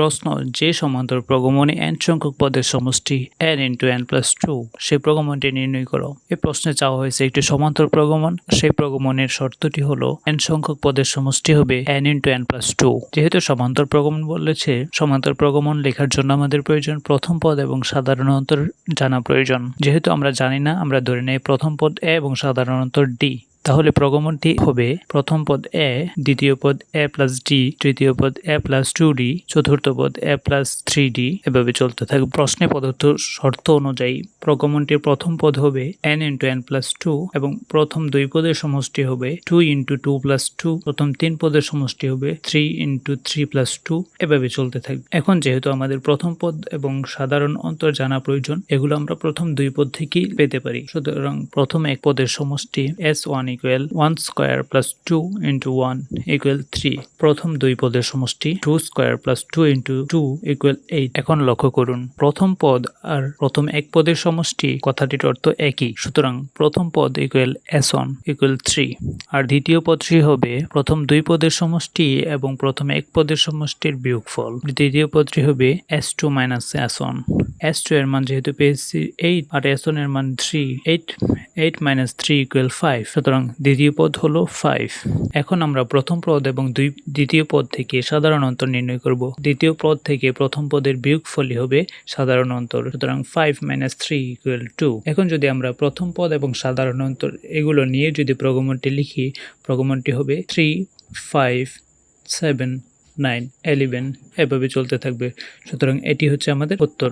প্রশ্ন, যে সমান্তর প্রগমনে এন সংখ্যক পদের সমষ্টি n into n plus two সেই প্রগমনটি নির্ণয় করো। এই প্রশ্নে চাওয়া হয়েছে একটি সমান্তর প্রগমন। সেই প্রগমনের শর্তটি হলো এন সংখ্যক পদের সমষ্টি হবে n into n plus two যেহেতু সমান্তর প্রগমন বলেছে, সমান্তর প্রগমন লেখার জন্য আমাদের প্রয়োজন প্রথম পদ এবং সাধারণ অন্তর জানা প্রয়োজন। যেহেতু আমরা জানি না, আমরা ধরে নেই প্রথম পদ এ এবং সাধারণ অন্তর ডি তাহলে প্রগমনটি হবে প্রথম পদ এ, দ্বিতীয় পদ এ প্লাস ডি, তৃতীয় পদ এ প্লাস টু ডি, চতুর্থ পদ এ প্লাস থ্রি ডি এভাবে চলতে থাকবে। প্রশ্নে প্রদত্ত শর্ত অনুযায়ী প্রগমনটির প্রথম পদ হবে n into n plus two এবং প্রথম দুই পদের সমষ্টি হবে two into two plus two প্রথম তিন পদের সমষ্টি হবে three into three plus two এভাবে চলতে থাকবে। এখন যেহেতু আমাদের প্রথম পদ এবং সাধারণ অন্তর জানা প্রয়োজন, এগুলো আমরা প্রথম দুই পদ থেকেই পেতে পারি। সুতরাং প্রথম এক পদের সমষ্টি S one equal one square plus two into one equal three প্রথম দুই পদের সমষ্টি two square plus two into two equal eight এখন লক্ষ্য করুন, প্রথম পদ আর প্রথম এক পদের সমষ্টি কথাটির অর্থ একই। সুতরাং প্রথম পদ equal S one equal three আর দ্বিতীয় পদটি হবে প্রথম দুই পদের সমষ্টি এবং প্রথম এক পদের সমষ্টির বিয়োগফল। দ্বিতীয় পদটি হবে S two minus S one S two এর মান যেহেতু পেয়েছি এইট আর এস ওয়ানের মান three eight eight minus three equal five সুতরাং দ্বিতীয় পদ হলো ফাইভ এখন আমরা প্রথম পদ এবং দুই, দ্বিতীয় পদ থেকে সাধারণ অন্তর নির্ণয় করব। দ্বিতীয় পদ থেকে প্রথম পদের বিয়োগফলই হবে সাধারণ অন্তর, সুতরাং five minus three equal two এখন যদি আমরা প্রথম পদ এবং সাধারণ অন্তর এগুলো নিয়ে যদি প্রগমনটি লিখি, প্রগমনটি হবে three five seven nine eleven এভাবে চলতে থাকবে। সুতরাং এটি হচ্ছে আমাদের উত্তর।